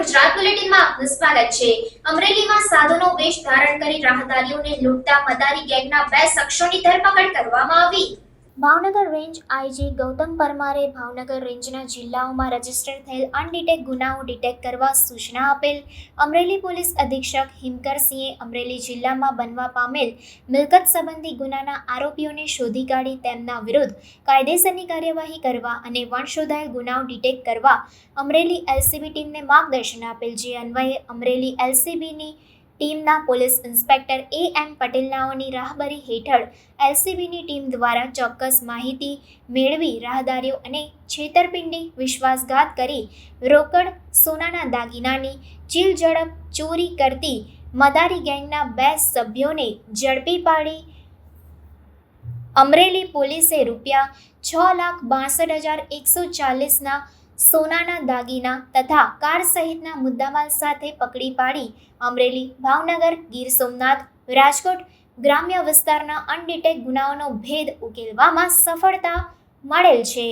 ગુજરાત બુલેટિનમાં આપનું સ્વાગત છે. અમરેલીમાં સાધુનો વેશ ધારણ કરી રાહદારીઓને લૂંટતા મદારી ગેંગના બે શખ્સોની ધરપકડ કરવામાં આવી. ભાવનગર રેન્જ આઈજી ગૌતમ પરમારે ભાવનગર રેન્જના જિલ્લાઓમાં રજિસ્ટર થયેલ અનડિટેક ગુનાઓ ડિટેક્ટ કરવા સૂચના આપેલ. અમરેલી પોલીસ અધિક્ષક હિમકરસિંહે અમરેલી જિલ્લામાં બનવા પામેલ મિલકત સંબંધી ગુનાના આરોપીઓને શોધી કાઢી તેમના વિરુદ્ધ કાયદેસરની કાર્યવાહી કરવા અને વણશોધાયેલ ગુનાઓ ડિટેક્ટ કરવા અમરેલી એલસીબી ટીમને માર્ગદર્શન આપેલ. જે અન્વયે અમરેલી એલસીબીની ટીમના પોલીસ ઇન્સ્પેક્ટર એ એમ પટેલનાઓની રાહબરી હેઠળ એલસીબીની ટીમ દ્વારા ચોક્કસ માહિતી મેળવી રાહદારીઓ અને છેતરપિંડી વિશ્વાસઘાત કરી રોકડ, સોનાના દાગીનાની ચીલ ઝડપ ચોરી કરતી મદારી ગેંગના બે સભ્યોને ઝડપી પાડી. અમરેલી પોલીસે રૂપિયા છ લાખ બાસઠ હજાર એકસો ચાલીસના સોનાના દાગીના તથા કાર સહિતના મુદ્દામાલ સાથે પકડી પાડી અમરેલી ભાવનગર, ગીર સોમનાથ, રાજકોટ ગ્રામ્ય વિસ્તારના અનડિટેક ગુનાઓનો ભેદ ઉકેલવામાં સફળતા મળેલ છે.